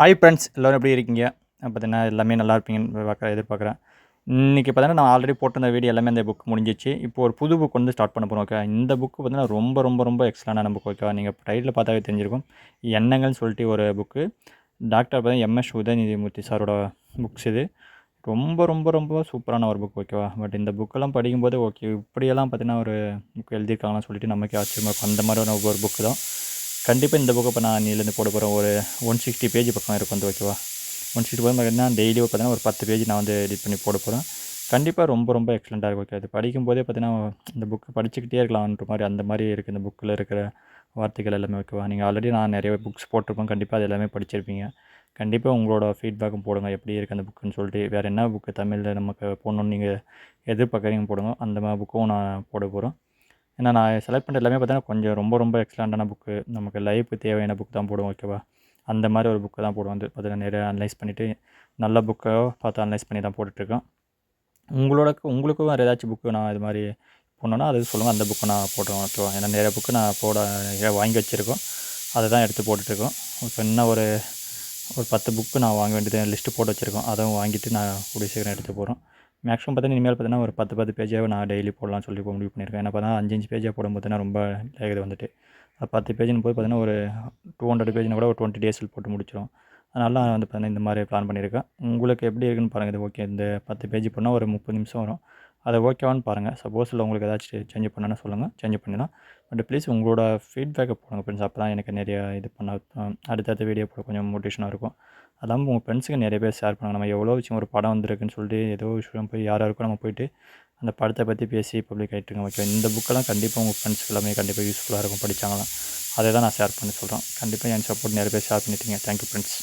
Hi friends எல்லோரும் எப்படி இருக்கீங்க? பார்த்தீங்கன்னா எல்லாமே நல்லா இருப்பீங்கன்னு பார்க்க எதிர்பார்க்குறேன். இன்றைக்கி பார்த்தீங்கன்னா நான் ஆல்ரெடி போட்டிருந்த வீடியோ எல்லாமே அந்த புக் முடிஞ்சிச்சு. இப்போ ஒரு புது புக் வந்து ஸ்டார்ட் பண்ண போகிறோம் ஓகே இந்த புக்கு பார்த்தீங்கன்னா ரொம்ப ரொம்ப ரொம்ப எக்ஸலான புக் ஓகேவா நீங்கள் டைட்டில் பார்த்தாவே தெரிஞ்சிருக்கும். எண்ணங்கள்னு சொல்லிட்டு ஒரு புக்கு டாக்டர் பார்த்தீங்கன்னா எம்எஸ் உதயநிதிமூர்த்தி சாரோட புக்ஸ் இது. ரொம்ப ரொம்ப ரொம்ப சூப்பரான ஒரு புக் ஓகேவா பட் இந்த புக்கெல்லாம் படிக்கும்போது ஓகே இப்படியெல்லாம் பார்த்தீங்கன்னா ஒரு புக் எழுதியிருக்காங்கன்னு சொல்லிட்டு நமக்கு ஆச்சரியமாக இருக்கும். அந்த மாதிரி ஒரு புக்கு தான். கண்டிப்பாக இந்த புக்கை இப்போ நான் நீலேருந்து போட போகிறேன் ஒரு ஒன் சிக்ஸ்டி பேஜ் பக்கம் இருக்கும் வந்து ஓகேவா ஒன் சிக்ஸ்டி பக்கம் பார்த்தீங்கன்னா டெய்லி பார்த்தீங்கன்னா ஒரு பத்து பேஜ் நான் வந்து எடிட் பண்ணி போட போகிறேன் கண்டிப்பாக ரொம்ப ரொம்ப எக்ஸலண்ட்டாக இருக்கும். ஓகே அது படிக்கும்போதே பார்த்தீங்கன்னா இந்த புக்கு படிச்சுக்கிட்டே இருக்கலாம்ன்ற மாதிரி அந்த மாதிரி இருக்குது இந்த புக்கில் இருக்கிற வார்த்தைகள் எல்லாமே ஓகேவா நீங்கள் ஆல்ரெடி நான் நிறைய புக்ஸ் போட்டிருப்பேன். கண்டிப்பாக அது எல்லாமே படிச்சிருப்பீங்க. கண்டிப்பாக உங்களோட ஃபீட்பேக்கும் போடுங்க. எப்படி இருக்குது அந்த புக்குன்னு சொல்லிட்டு. வேறு என்ன புக்கு தமிழில் நமக்கு போடணுன்னு நீங்கள் எதிர்பார்க்குறீங்க போடுங்க. அந்த மாதிரி புக்கும் நான் போட போகிறோம் ஏன்னா நான் செலக்ட் பண்ணுற எல்லாமே பார்த்தீங்கன்னா கொஞ்சம் ரொம்ப ரொம்ப எக்ஸலண்ட்டான புக்கு நமக்கு லைஃபுக்கு தேவையான புக் தான் போடுவோம் ஓகேவா அந்த மாதிரி ஒரு புக்கு தான் போடுவோம். வந்து பார்த்தீங்கன்னா நிறைய அனலைஸ் பண்ணிவிட்டு நல்ல புக்கை பார்த்து அனலைஸ் பண்ணி தான் போட்டுட்ருக்கோம். உங்களோட உங்களுக்கும் வேறு ஏதாச்சும் புக்கு நான் இது மாதிரி போனோன்னா அது சொல்லுங்கள் அந்த புக்கை நான் போடுறோம் ஓகேவா ஏன்னா நிறைய புக்கு நான் போட வாங்கி வச்சுருக்கோம். அதை தான் எடுத்து போட்டுட்ருக்கோம். இப்போ இன்னும் ஒரு ஒரு பத்து புக்கு நான் வாங்க வேண்டியது லிஸ்ட்டு போட்டு வச்சுருக்கோம். அதுவும் வாங்கிட்டு நான் கூடிய சீக்கிரம் எடுத்து போகிறோம் மேக்ஸிமம் பார்த்தீங்கன்னா இனிமேல் பார்த்தீங்கன்னா ஒரு பத்து பத்து பேஜாக நான் டெய்லி போடலாம் சொல்லி போக முடிவு பண்ணியிருக்கேன். ஏன்னா பார்த்தா அஞ்சு அஞ்சு பேஜாக போடும் பார்த்தீங்கன்னா ரொம்ப லேகுது வந்துட்டு. பத்து பேஜின்னு போய் பார்த்தீங்கன்னா ஒரு டூ ஹண்ட்ரட் பேஜ்னா கூட ஒரு டுவெண்ட்டி டேஸில் போட்டு முடிச்சிடும் அதனால நான் வந்து பார்த்தீங்கன்னா இந்த மாதிரி பிளான் பண்ணியிருக்கேன். உங்களுக்கு எப்படி இருக்குன்னு பாருங்கள் இது ஓகே இந்த பத்து பேஜ் பண்ணால் ஒரு முப்பது நிமிஷம் வரும். அதை ஓகேவான்னு பாருங்கள் சப்போஸ் இல்லை உங்களுக்கு ஏதாச்சும் சேஞ்ச் பண்ணணும்னு சொல்லுங்கள் சேஞ்ச் பண்ணிடலாம். பட் ப்ளீஸ் உங்களோட ஃபீட்பேக்கை போடுங்க ஃப்ரெண்ட்ஸ் அப்போ தான் எனக்கு நிறைய இது பண்ண அடுத்தடுத்த வீடியோ போட கொஞ்சம் மோட்டிவேஷனாக இருக்கும். அதான் உங்கள் ஃப்ரெண்ட்ஸுக்கு நிறைய பேர் ஷேர் பண்ணுங்கள் நம்ம எவ்வளோ விஷயம் ஒரு படம் வந்திருக்குன்னு சொல்லிட்டு ஏதோ விஷயம் போய் யாராக இருக்கும் நம்ம போயிட்டு அந்த படத்தை பற்றி பேசி பப்ளிக் ஆகிட்டுருங்க ஓகே இந்த புக்கெல்லாம் கண்டிப்பாக உங்கள் ஃப்ரெண்ட்ஸ் எல்லாமே கண்டிப்பாக யூஸ்ஃபுல்லாக இருக்கும் படித்தாங்களாம் அதை தான் நான் ஷேர் பண்ணி சொல்கிறேன் கண்டிப்பாக என் சப்போர்ட் நிறைய பேர் ஷேர் பண்ணிட்டீங்க. Thank you friends